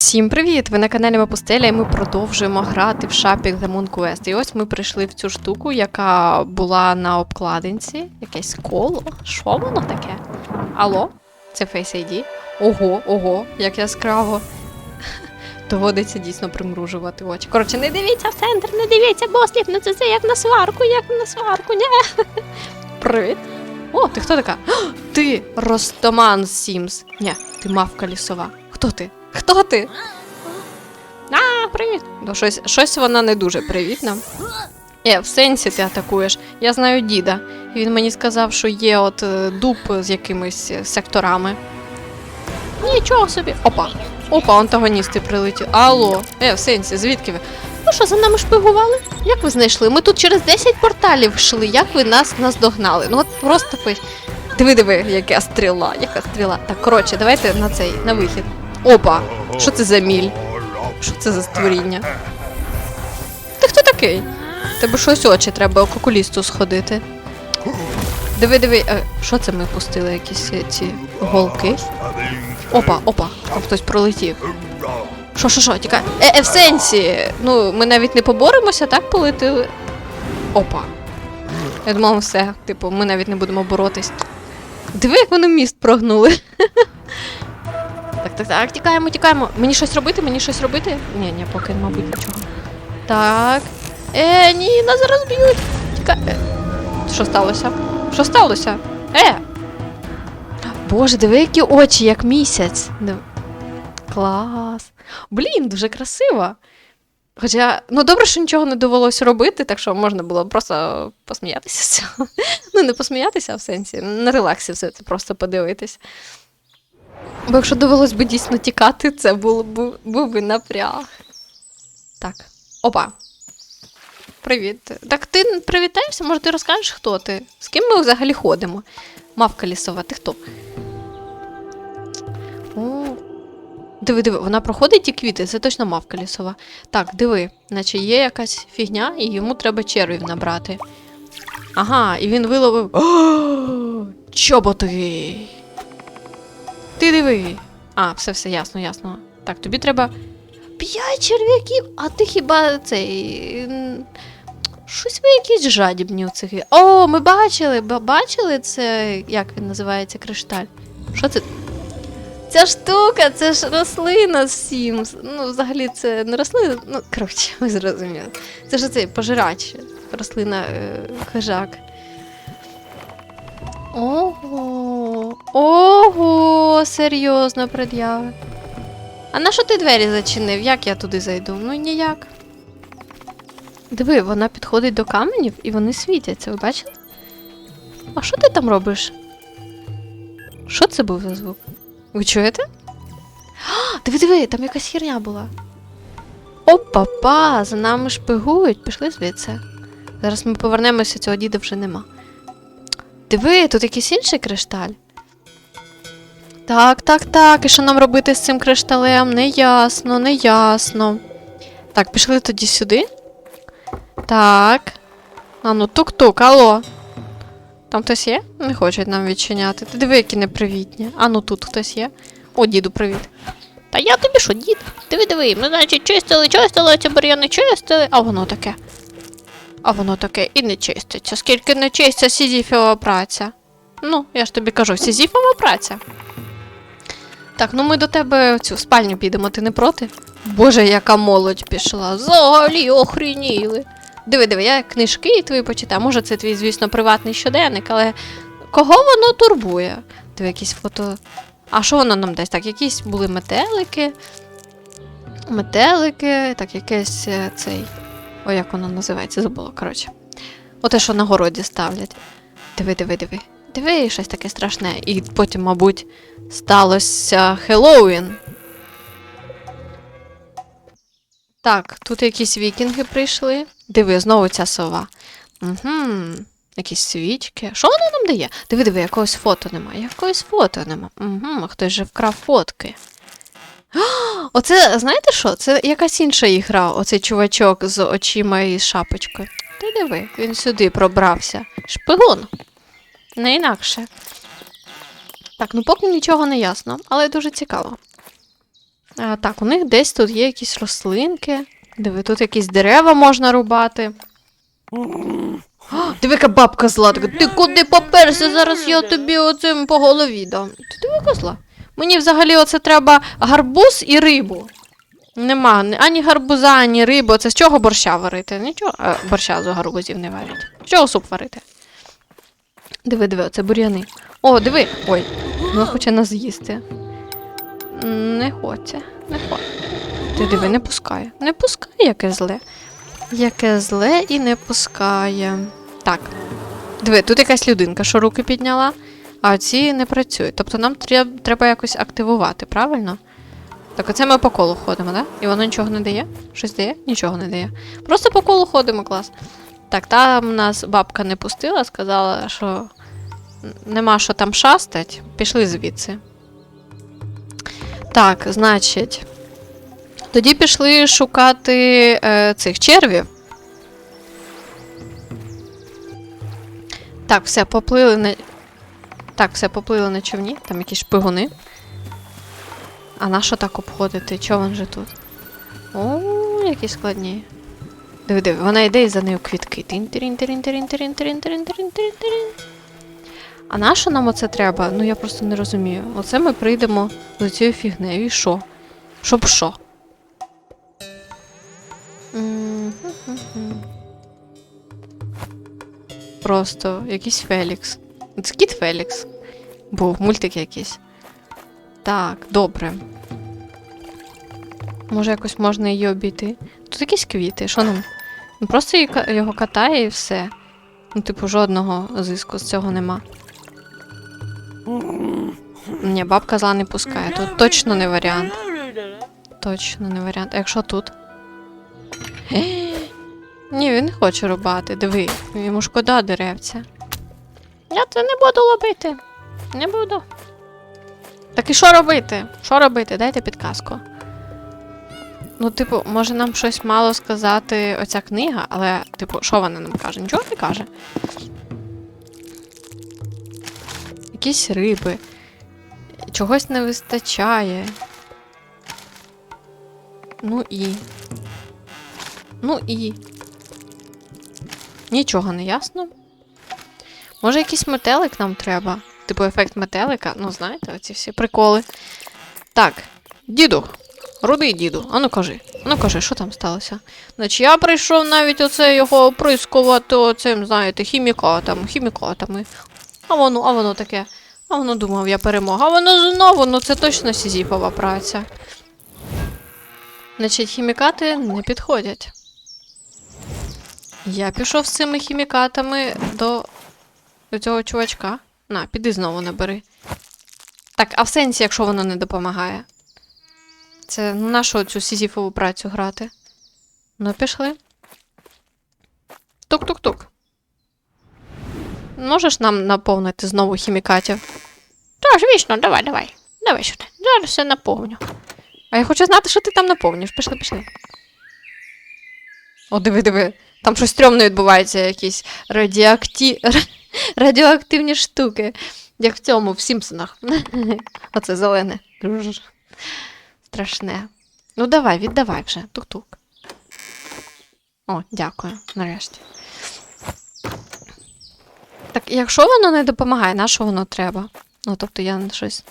Всім привіт! Ви на каналі Мапустеля, і ми продовжуємо грати в Шапік The Moon Quest. І ось ми прийшли в цю штуку, яка була на обкладинці. Якесь коло. Що воно таке? Алло? Це Face ID? Ого, ого, як яскраво. Доводиться дійсно примружувати очі. Коротше, не дивіться в центр, не дивіться, бослів, не це, це як на сварку, як на сварку, ні. Привіт. О, ти хто така? Ти Ростоман Сімс. Ні, ти мавка лісова. Хто ти? Хто ти? А, привіт. Ну, щось, щось вона не дуже привітна. Е, в сенсі ти атакуєш. Я знаю діда. Він мені сказав, що є от е, дуб з якимись е, секторами. Нічого собі. Опа. Опа, антагоністи прилетіли. Алло, е, в сенсі, звідки ви? Ну що, за нами шпигували? Як ви знайшли? Ми тут через 10 порталів йшли. Як ви нас наздогнали? Ну от просто пиш. Диви, диви, яка стріла, яка стріла. Так, коротше, давайте на цей, на вихід. Опа! Що це за міль? Що це за створіння? Ти хто такий? Тебе щось очі треба окулісту сходити. Диви, диви, е, що це ми пустили? Якісь ці голки? Опа, опа, там хтось пролетів. Що, що, що, тікай. Е, е, в сенсі. Ну, ми навіть не поборемося, так полетили. Опа. Я думала, все, типу, ми навіть не будемо боротись. Диви, як вони міст прогнули. Так, так, тікаємо, тікаємо. Мені щось робити, мені щось робити? Ні, ні, поки, мабуть, нічого. Так. Е, ні, нас зараз б'ють. Тікай. Е, що сталося? Що сталося? Е! Боже, диви, які очі, як місяць. Див- Клас. Блін, дуже красиво. Хоча, ну добре, що нічого не довелося робити, так що можна було просто посміятися з цього. Ну, не посміятися в сенсі, на релаксі все це просто подивитись. Бо якщо довелось би дійсно тікати, це було б, був би напряг. Так. Опа. Привіт. Так ти привітаєшся? Може, ти розкажеш, хто ти? З ким ми взагалі ходимо? Мавка лісова, ти хто? О. Диви, диви, вона проходить ті квіти, це точно мавка лісова. Так, диви, наче є якась фігня, і йому треба червів набрати. Ага, і він виловив. Чоботи! Ти диви. А, все, все, ясно, ясно. Так, тобі треба. П'ять черв'яків, а ти хіба цей. Щось ви якісь жадібні у цих. О, ми бачили, ба- бачили це, як він називається, кришталь. Що це? Ця штука, це ж рослина Sims. Ну, взагалі, це не рослина, ну, коротше, ви зрозуміли. Це ж цей пожирач, рослина е, хижак. Ого. Ого, серйозно пред'яви. А на що ти двері зачинив? Як я туди зайду? Ну ніяк. Диви, вона підходить до каменів і вони світяться, ви бачили? А що ти там робиш? Що це був за звук? Ви чуєте? А, диви, диви, там якась херня була. Опа-па, за нами шпигують, пішли звідси. Зараз ми повернемося, цього діда вже нема. Диви, тут якийсь інший кришталь. Так, так, так. І що нам робити з цим кришталем? Неясно, неясно. Так, пішли тоді сюди. Так. А ну тук-тук, алло. Там хтось є? Не хочуть нам відчиняти. Ти диви, які непривітні. А ну тут хтось є. О, діду, привіт. Та я тобі що, дід? Диви, диви, ми, значить, чистили, чистили, ці бур'яни чистили, а воно таке. А воно таке і не чиститься. Скільки не чиститься сізіфова праця. Ну, я ж тобі кажу, сізіфова праця. Так, ну ми до тебе цю спальню підемо, ти не проти? Боже, яка молодь пішла. Взагалі охрініли. Диви, диви, я книжки твої почитаю. Може, це твій, звісно, приватний щоденник, але кого воно турбує? Диви, якісь фото. А що воно нам дасть? Так, якісь були метелики. Метелики, так, якесь е, цей. Ой, як воно називається, забула, коротше. Оте, що на городі ставлять. Диви, диви, диви. Диви, щось таке страшне. І потім, мабуть, сталося Хеллоуін. Так, тут якісь вікінги прийшли. Диви, знову ця сова. Угу. Якісь свічки. Що воно нам дає? Диви, диви, якогось фото немає. Якогось фото нема. Угу, хтось же вкрав фотки. Оце, знаєте що? Це якась інша ігра, оцей чувачок з очима і шапочкою. Ти диви, він сюди пробрався. Шпигун. Не інакше. Так, ну поки нічого не ясно, але дуже цікаво. А, так, у них десь тут є якісь рослинки. Диви, тут якісь дерева можна рубати. О, диви, яка бабка зла. Така, ти куди поперся? Зараз я тобі оцим по голові дам. Ти диви, козла. Мені взагалі оце треба гарбуз і рибу. Нема ані гарбуза, ані риби. Це з чого борща варити? Нічого. А, борща з гарбузів не варять. З чого суп варити? Диви, диви, оце бур'яни. О, диви. Ой, вона хоче нас з'їсти. Не хоче, не хоче. Ти диви, не пускає. Не пускає, яке зле. Яке зле і не пускає. Так. Диви, тут якась людинка, що руки підняла, а ці не працюють. Тобто нам треб- треба якось активувати, правильно? Так, оце ми по колу ходимо? Да? І воно нічого не дає? Щось дає? Нічого не дає. Просто по колу ходимо, клас. Так, там нас бабка не пустила, сказала, що нема що там шастать. Пішли звідси. Так, значить. Тоді пішли шукати е, цих червів. Так, все, поплили на. Так, все, поплили на човні, там якісь шпигуни. А на що так обходити? Чого він же тут? О, які складні. Диви, диви, вона йде і за нею квітки. Тин-тирін-тирін-тирін-тирін-тирін-тирін-тирін-тирін. А на що нам оце треба? Ну я просто не розумію. Оце ми прийдемо до цієї фігнею і що? Щоб що? Просто якийсь Фелікс. Це кіт Фелікс. Був мультик якийсь. Так, добре. Може, якось можна її обійти. Тут якісь квіти, що нам? Ну, Просто його катає і все. Ну, типу, жодного зиску з цього нема. Ні, бабка зла не пускає. Тут точно не варіант. Точно не варіант. А якщо тут? Ні, він не хоче рубати. Диви, йому шкода деревця. Я це не буду лобити. Не буду. Так і що робити? Що робити? Дайте підказку. Ну, типу, може нам щось мало сказати оця книга, але, типу, що вона нам каже? Нічого не каже. Якісь риби. Чогось не вистачає. Ну і. Ну і. Нічого не ясно. Може, якийсь метелик нам треба? Типу ефект метелика, ну знаєте, оці всі приколи. Так, діду, рудий діду, ану кажи, ану кажи, що там сталося? Значить, я прийшов навіть оце його оприскувати оцим, знаєте, хімікатами, хімікатами. А воно, а воно таке. А воно думав, я перемога. А воно знову, ну це точно сізіфова праця. Значить, хімікати не підходять. Я пішов з цими хімікатами до, до цього чувачка. На, піди знову набери. Так, а в сенсі, якщо воно не допомагає. Це ну, на що цю сізіфову працю грати? Ну, пішли. Тук-тук-тук. Можеш нам наповнити знову хімікатів? Так, звісно, давай, давай. Давай сюди. Зараз все наповню. А я хочу знати, що ти там наповнюєш. Пішли, пішли. О, диви, диви. Там щось стрьомне відбувається, якісь радіоакті... радіоактивні штуки. Як в цьому, в Сімпсонах. Оце зелене. Страшне. Ну давай, віддавай вже. Тук-тук. О, дякую, нарешті. Якщо воно не допомагає, на що воно треба? Ну, тобто я щось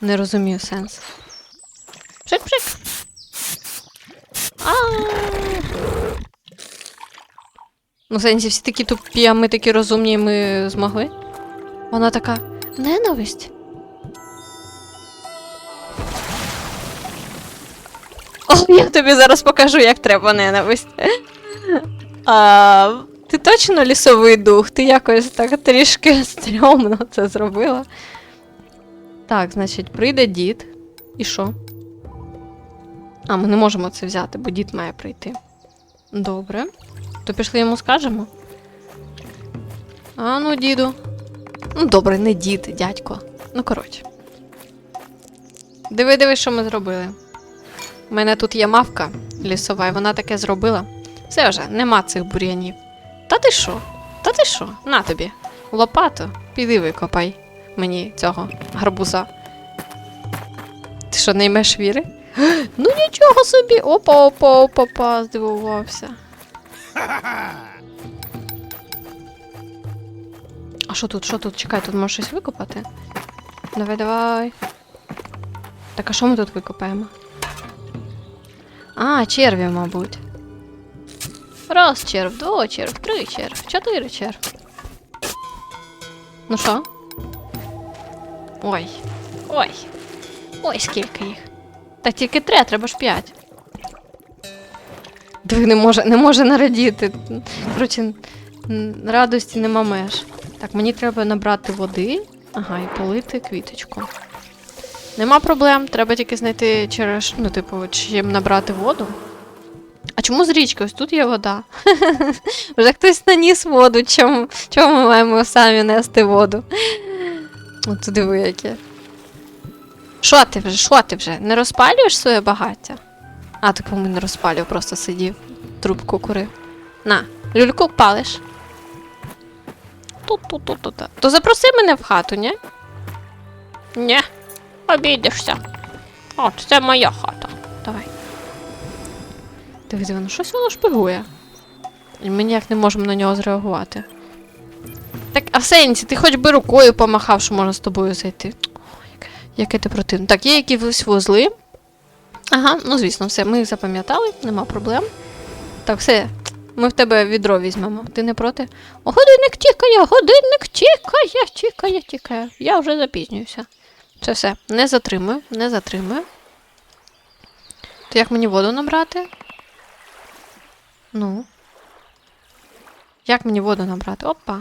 не розумію сенс. Пшик-пшик. Ну, сенсі, всі такі тупі, а ми такі розумні, і ми змогли. Вона така ненависть. О, я тобі зараз покажу, як треба ненависть. А, ти точно лісовий дух? Ти якось так трішки стрьомно це зробила. Так, значить, прийде дід. І що? А, ми не можемо це взяти, бо дід має прийти. Добре. То пішли йому скажемо. А ну, діду. Ну, добре, не дід, дядько. Ну, коротше. Диви, диви, що ми зробили. У мене тут є мавка лісова, і вона таке зробила. Все вже, нема цих бур'янів. Та ти що? Та ти що? На тобі. Лопату, піди викопай мені цього гарбуза. Ти що, не ймеш віри? Ну нічого собі. Опа, опа, опа, опа, здивувався. А що тут, що тут? Чекай, тут можеш щось викопати? Давай, давай. Так, а що ми тут викопаємо? А, черві, мабуть. Раз черв, два черв, три черв, чотири черв. Ну що? Ой. Ой. Ой, скільки їх. Та тільки три, треба ж п'ять. Диви, не може, не може нарадіти. Коротше, радості нема меж. Так, мені треба набрати води. Ага, і полити квіточку. Нема проблем, треба тільки знайти через, ну, типу, чим набрати воду. Чому з річки? Ось тут є вода. Вже хтось наніс воду, чому, чому ми маємо самі нести воду? От диви яке. Що ти вже? Що ти вже? Не розпалюєш своє багаття? А, так ми не розпалював, просто сидів, трубку курив. На, люльку палиш. Тут-тут-тут-тут. То запроси мене в хату, ні? Ні, обійдешся. От, це моя хата. Давай. Диви, диви, ну щось воно шпигує. Ми ніяк не можемо на нього зреагувати. Так, а в сенсі, ти хоч би рукою помахав, що можна з тобою зайти. Яке- ти противне. Так, є якісь вузли. Ага, ну звісно, все, ми їх запам'ятали, нема проблем. Так, все, ми в тебе відро візьмемо. Ти не проти? О, годинник тікає, годинник тікає, тікає, тікає. Я вже запізнююся. Це все, не затримую, не затримую. То як мені воду набрати? Ну. Як мені воду набрати? Опа.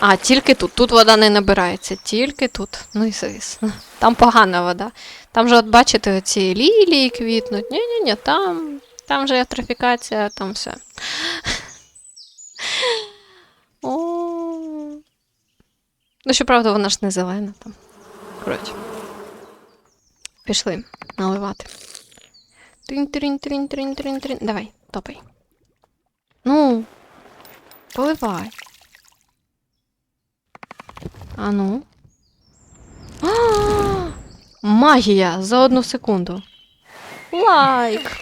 А, тільки тут. Тут вода не набирається, тільки тут. Ну і звісно. Там погана вода. Там же, от бачите, ці лілії квітнуть. Ні-ні-ні, там, там же трафікація, там все. Ну, щоправда, вона ж не зелена там. Коротше. Пішли наливати. трін трін трін трін трін трін Давай, топай. Ну, поливай. А ну. А, Магія за одну секунду. Лайк.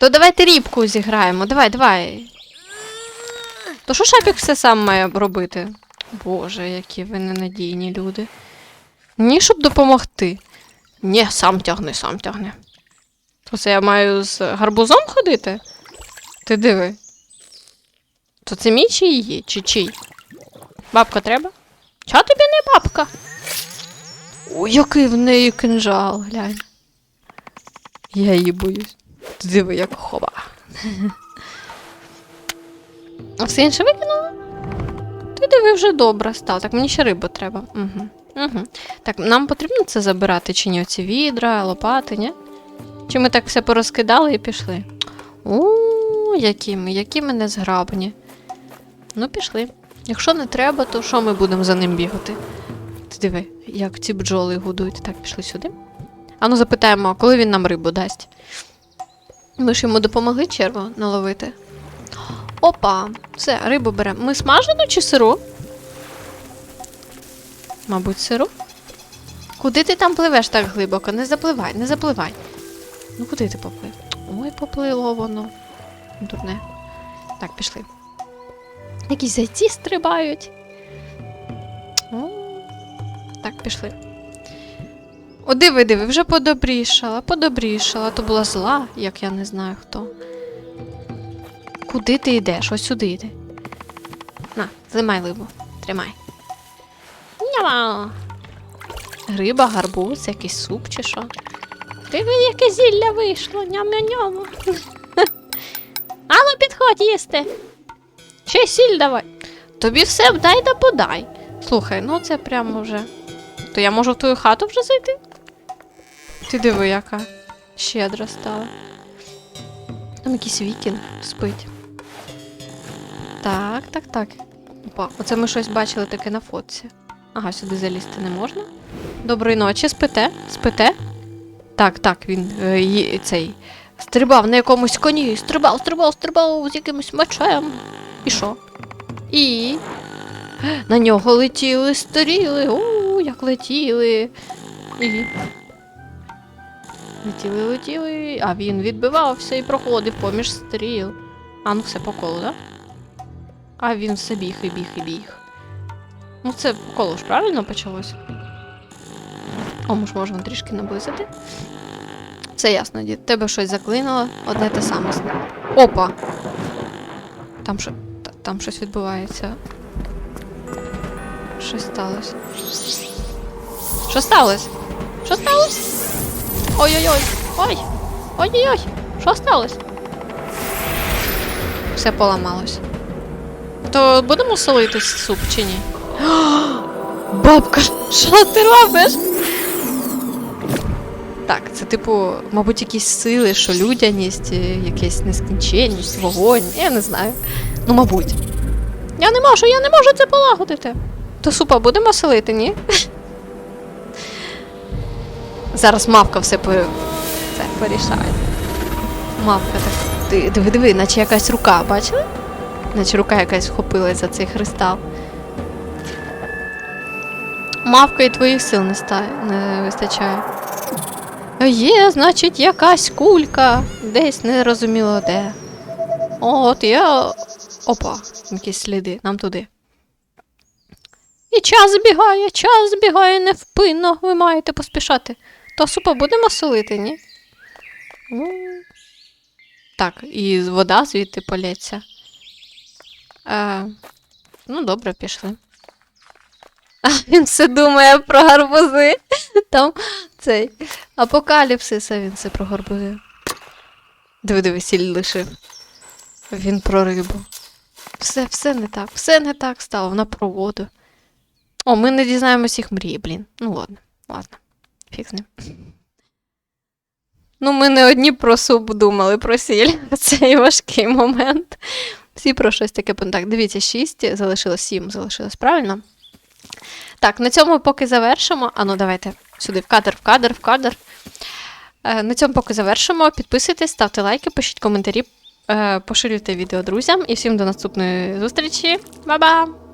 То давайте рібку зіграємо. Давай, давай. То що шапік все сам має робити? Боже, які ви ненадійні люди. Ні, щоб допомогти. Ні, сам тягни, сам тягни. То це я маю з гарбузом ходити? Ти диви. То це мій чи її, чи чий? Бабка треба? Ча тобі не бабка? Ой, який в неї кинжал, глянь. Я її боюсь. Ти диви, як хоба. А все інше викинула? Ти диви вже добре став. Так мені ще рибу треба. Угу. Угу. Так, нам потрібно це забирати чи ні? Оці відра, лопати, ні? Чи ми так все порозкидали і пішли? О, які ми, які ми незграбні. Ну, пішли. Якщо не треба, то що ми будемо за ним бігати? Ти диви, як ці бджоли гудують. Так, пішли сюди. Ану, запитаємо, коли він нам рибу дасть. Ми ж йому допомогли черву наловити. Опа, все, рибу беремо. Ми смажену чи сиру? Мабуть, сиру. Куди ти там пливеш так глибоко? Не запливай, не запливай. Ну куди ти поплив? Ой, поплило воно. Дурне. Так, пішли. Якісь зайці стрибають. О, так, пішли. О, диви, диви, вже подобрішала, подобрішала. То була зла, як я не знаю хто. Куди ти йдеш? Ось сюди йди. На, займай либу. Тримай. Няма. Риба, гарбуз, якийсь суп чи що. Диви, яке зілля вийшло. Ням-ням-ням. Ану, підходь їсти. Ще сіль давай. Тобі все дай да подай. Слухай, ну це прямо вже. То я можу в твою хату вже зайти? Ти диви, яка щедра стала. Там якийсь вікінг спить. Так, так, так. Опа, оце ми щось бачили таке на фотці. Ага, сюди залізти не можна. Доброї ночі, спите? Спите? Так, так, він е, цей стрибав на якомусь коні, стрибав, стрибав, стрибав з якимось мечем. І що? І на нього летіли стріли. О, як летіли. І. Летіли, летіли, а він відбивався і проходив поміж стріл. А, ну все по колу, да? А він все біг і біг і біг. Ну, це по колу ж правильно почалось? О, може, можна трішки наблизити. Все ясно, дід. Тебе щось заклинило, одне те саме. Опа! Там що. Там щось відбувається. Щось сталося. Що сталося? Що сталося? Ой-ой-ой! Ой! Ой-ой-ой! Що сталося? Все поламалось. То будемо солити суп чи ні? Бабка, що ти робиш? Так, це типу, мабуть, якісь сили, що людяність, е, якась нескінченність, вогонь, я не знаю. Ну, мабуть. Я не можу, я не можу це полагодити. То супа будемо солити, ні? Зараз мавка все по... це порішає. Мавка так. Диви, диви, наче якась рука, бачили? Наче рука якась вхопилась за цей кристал. Мавка і твоїх сил не, ста... не вистачає. Є, значить, якась кулька. Десь незрозуміло де. От я. Опа, якісь сліди, нам туди. І час збігає, час збігає невпинно, ви маєте поспішати. То супа будемо солити, ні? Так, і вода звідти полється. Е, ну, добре, пішли. А він все думає про гарбузи. Там цей апокаліпсис, а він все про гарбузи. Диви, диви, сіль лишив. Він про рибу. Все, все не так, все не так стало, вона про воду. О, ми не дізнаємось їх мрії, блін. Ну ладно, ладно. Фіг з ним. Ну, ми не одні про суп думали, про сіль. Цей важкий момент. Всі про щось таке. Так, дивіться, 6, залишилось 7, залишилось правильно. Так, на цьому поки завершимо. А ну, давайте сюди, в кадр, в кадр, в кадр. Е, на цьому поки завершимо. Підписуйтесь, ставте лайки, пишіть коментарі, е, поширюйте відео друзям. І всім до наступної зустрічі. Ба-ба!